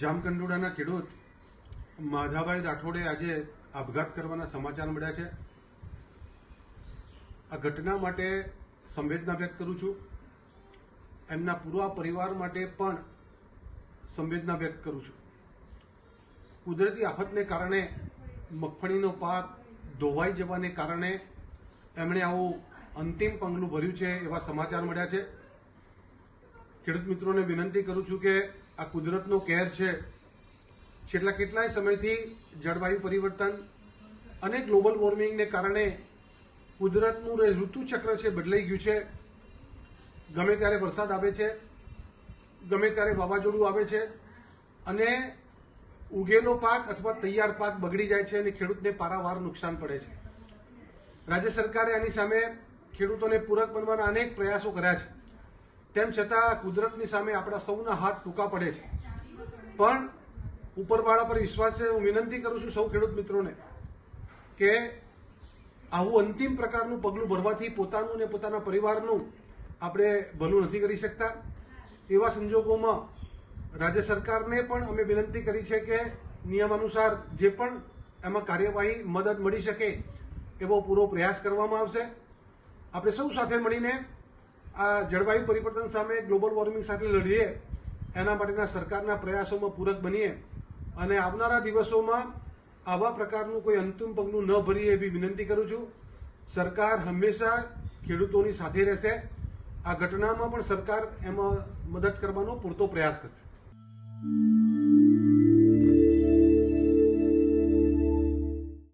જામકંડોળાના ખેડૂત માધાભાઈ રાઠોડે આજે આપઘાત કરવાના સમાચાર મળ્યા છે. આ ઘટના માટે સંવેદના વ્યક્ત કરું છું. એમના પૂરા પરિવાર માટે પણ સંવેદના વ્યક્ત કરું છું. કુદરતી આફતને કારણે, મગફળીનો પાક ધોવાઈ જવાને કારણે એમણે આવું અંતિમ પગલું ભર્યું છે એવા સમાચાર મળ્યા છે. ખેડૂત મિત્રોને વિનંતી કરું છું કે આ કુદરતનો કહેર છે. છેલ્લા કેટલાય સમયથી જળવાયુ પરિવર્તન અને ગ્લોબલ વોર્મિંગને કારણે કુદરતનું ઋતુચક્ર છે બદલાઈ ગયું છે. ગમે ત્યારે વરસાદ આવે છે, ગમે ત્યારે વાવાઝોડું આવે છે અને ઉગેલો પાક અથવા તૈયાર પાક બગડી જાય છે અને ખેડૂતને પારાવાર નુકસાન પડે છે. રાજ્ય સરકારે આની સામે ખેડૂતોને પૂરક બનવાના અનેક પ્રયાસો કર્યા છે. તેમ છતાં કુદરતની સામે આપણા સૌના હાથ ટૂંકા પડે છે. પણ ઉપરવાળા પર વિશ્વાસ છે, હું વિનંતી કરું છું સૌ ખેડૂત મિત્રોને કે આવું અંતિમ પ્રકારનું પગલું ભરવાથી પોતાનું ને પોતાના પરિવારનું આપણે ભલું નથી કરી શકતા. એવા સંજોગોમાં રાજ્ય સરકારને પણ અમે વિનંતી કરી છે કે નિયમાનુસાર જે પણ એમાં કાર્યવાહી મદદ મળી શકે એવો પૂરો પ્રયાસ કરવામાં આવશે. આપણે સૌ સાથે મળીને આ જળવાયુ પરિવર્તન સામે ગ્લોબલ વોર્મિંગ સાથે લડીએ, એના માટેના સરકારના પ્રયાસોમાં પૂરક બનીએ અને આવનારા દિવસોમાં આવા પ્રકારનું કોઈ અંતિમ પગલું ન ભરીએ એવી વિનંતી કરું છું. સરકાર હંમેશા ખેડૂતોની સાથે રહેશે. આ ઘટનામાં પણ સરકાર એમાં મદદ કરવાનો પૂરતો પ્રયાસ કરશે.